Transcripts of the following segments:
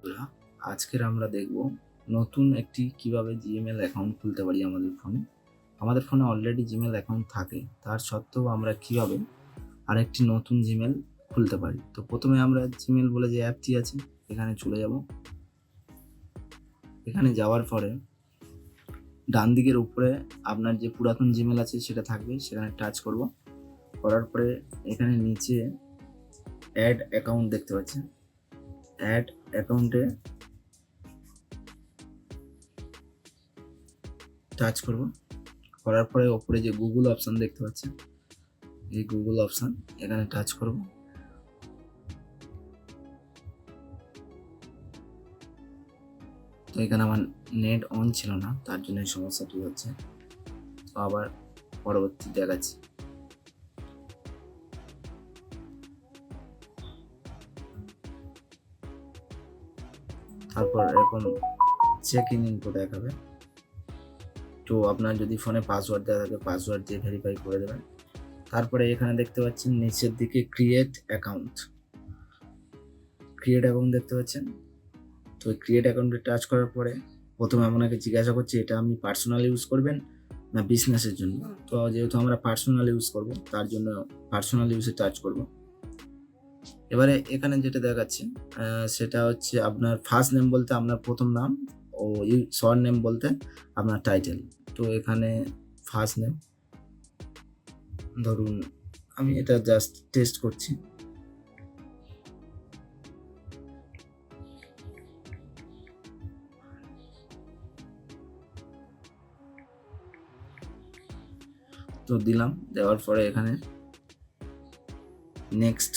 বন্ধুরা, আজকের আমরা দেখব নতুন একটি কীভাবে জিমেল অ্যাকাউন্ট খুলতে পারি আমাদের ফোনে আমাদের ফোনে অলরেডি জিমেল অ্যাকাউন্ট থাকে তার সত্ত্বেও আমরা কীভাবে আরেকটি নতুন জিমেল খুলতে পারি। তো প্রথমে আমরা জিমেল বলে যে অ্যাপটি আছে এখানে চলে যাব। এখানে যাওয়ার পরে ডান দিকের উপরে আপনার যে পুরাতন জিমেল আছে সেটা থাকবে সেখানে টাচ করব। করার পরে এখানে নিচে অ্যাড অ্যাকাউন্ট দেখতে পাচ্ছেন। অ্যাড অ্যাকাউন্টে টাচ করব। করার পরে ওপরে যে গুগল অপশন দেখতে পাচ্ছেন এই গুগল অপশন এখানে টাচ করব। তো এখানে আমার নেট অন ছিল না, তার জন্য এই সমস্যাটি হচ্ছে। তো আবার পরবর্তী দেখাচ্ছি। তারপর এরকম চেক ইন ইনপো দেখাবে। তো আপনার যদি ফোনে পাসওয়ার্ড দেওয়া থাকে পাসওয়ার্ড দিয়ে ভেরিফাই করে দেবেন। তারপরে এখানে দেখতে পাচ্ছেন নিচের দিকে ক্রিয়েট অ্যাকাউন্ট ক্রিয়েট অ্যাকাউন্ট দেখতে পাচ্ছেন? তো ক্রিয়েট অ্যাকাউন্টে টাচ করার পরে প্রথমে আপনাকে জিজ্ঞাসা করছে এটা আপনি পার্সোনাল ইউজ করবেন না বিজনেসের জন্য? তো যেহেতু আমরা পার্সোনাল ইউজ করব তার জন্য পার্সোনাল ইউজে টাচ করব। এবারে এখানে যেটা দেখাচ্ছে সেটা হচ্ছে আপনার ফার্স্ট নেম বলতে আপনার প্রথম নাম ও শর্ট নেম বলতে আপনার টাইটেল তো এখানে ফার্স্ট নেম ধরুন আমি এটা জাস্ট টেস্ট করছি। তো দিলাম, দেওয়ার পরে এখানে নেক্সট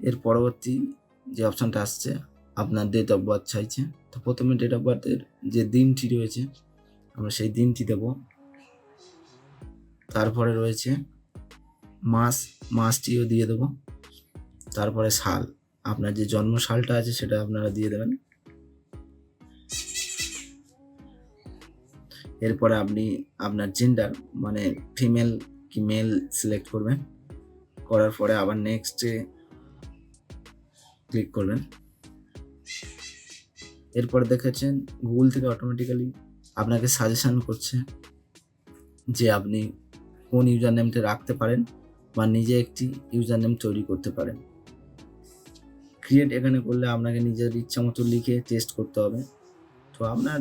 এর পরবর্তী যে অপশনটা আসছে, আপনার ডেট অফ বার্থ চাইছে। তো প্রথমে ডেট অফ বার্থের যে দিনটি রয়েছে, আমরা সেই দিনটি দেব। তারপরে রয়েছে মাস, মাসটিও দিয়ে দেবো। তারপরে সাল, আপনার যে জন্ম সালটা আছে সেটা আপনারা দিয়ে দেবেন। এরপরে আপনি আপনার জেন্ডার মানে ফিমেল কি মেল সিলেক্ট করবেন। করার পরে আবার নেক্সটে ক্লিক করবেন। এরপর দেখেছেন গুগল থেকে অটোমেটিক্যালি আপনাকে সাজেশন করছে যে আপনি কোন ইউজার নেমটা রাখতে পারেন বা নিজে একটি ইউজার নেম তৈরি করতে পারেন। ক্রিয়েট এখানে করলে আপনাকে নিজের ইচ্ছা মতো লিখে টেস্ট করতে হবে। তো আপনার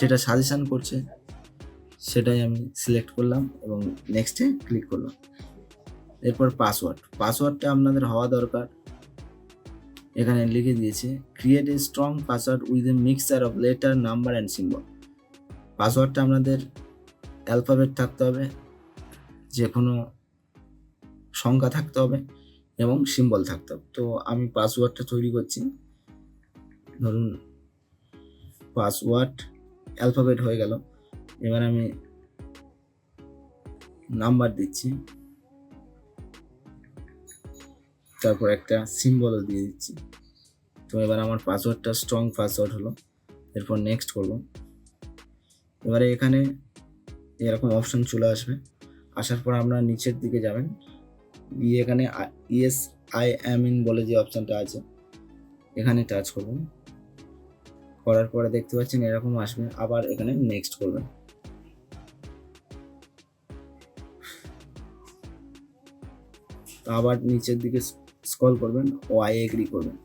যেটা সাজেশন করছে সেটাই আমি সিলেক্ট করলাম এবং নেক্সটে ক্লিক করলাম। এরপর পাসওয়ার্ড পাসওয়ার্ডটা আপনাদের হওয়া দরকার। এখানে লিখে দিয়েছে create a strong password with a mixture of letter number and symbol পাসওয়ার্ডটা আপনাদের অ্যালফাবেট থাকতে হবে যে কোনো সংখ্যা থাকতে হবে এবং সিম্বল থাকতে হবে। তো আমি পাসওয়ার্ডটা তৈরি করছি। ধরুন পাসওয়ার্ড অ্যালফাবেট হয়ে গেল। এবার আমি নাম্বার দিচ্ছি। তারপর একটা সিম্বলও দিয়ে দিচ্ছি। তো এবার আমার পাসওয়ার্ডটা স্ট্রং পাসওয়ার্ড হলো। এরপর নেক্সট করব। এবারে এখানে এরকম অপশন চলে আসবে। আসার পর আপনারা নিচের দিকে যাবেন। গিয়ে এখানে ইএস আই এম ইন বলে যে অপশানটা আছে, এখানে টাচ করবেন। করার পরে দেখতে পাচ্ছেন এরকম আসবে। আবার এখানে নেক্সট করবেন। আবার নিচের দিকে স্ক্রল করবেন ও আই এগ্রি করবেন।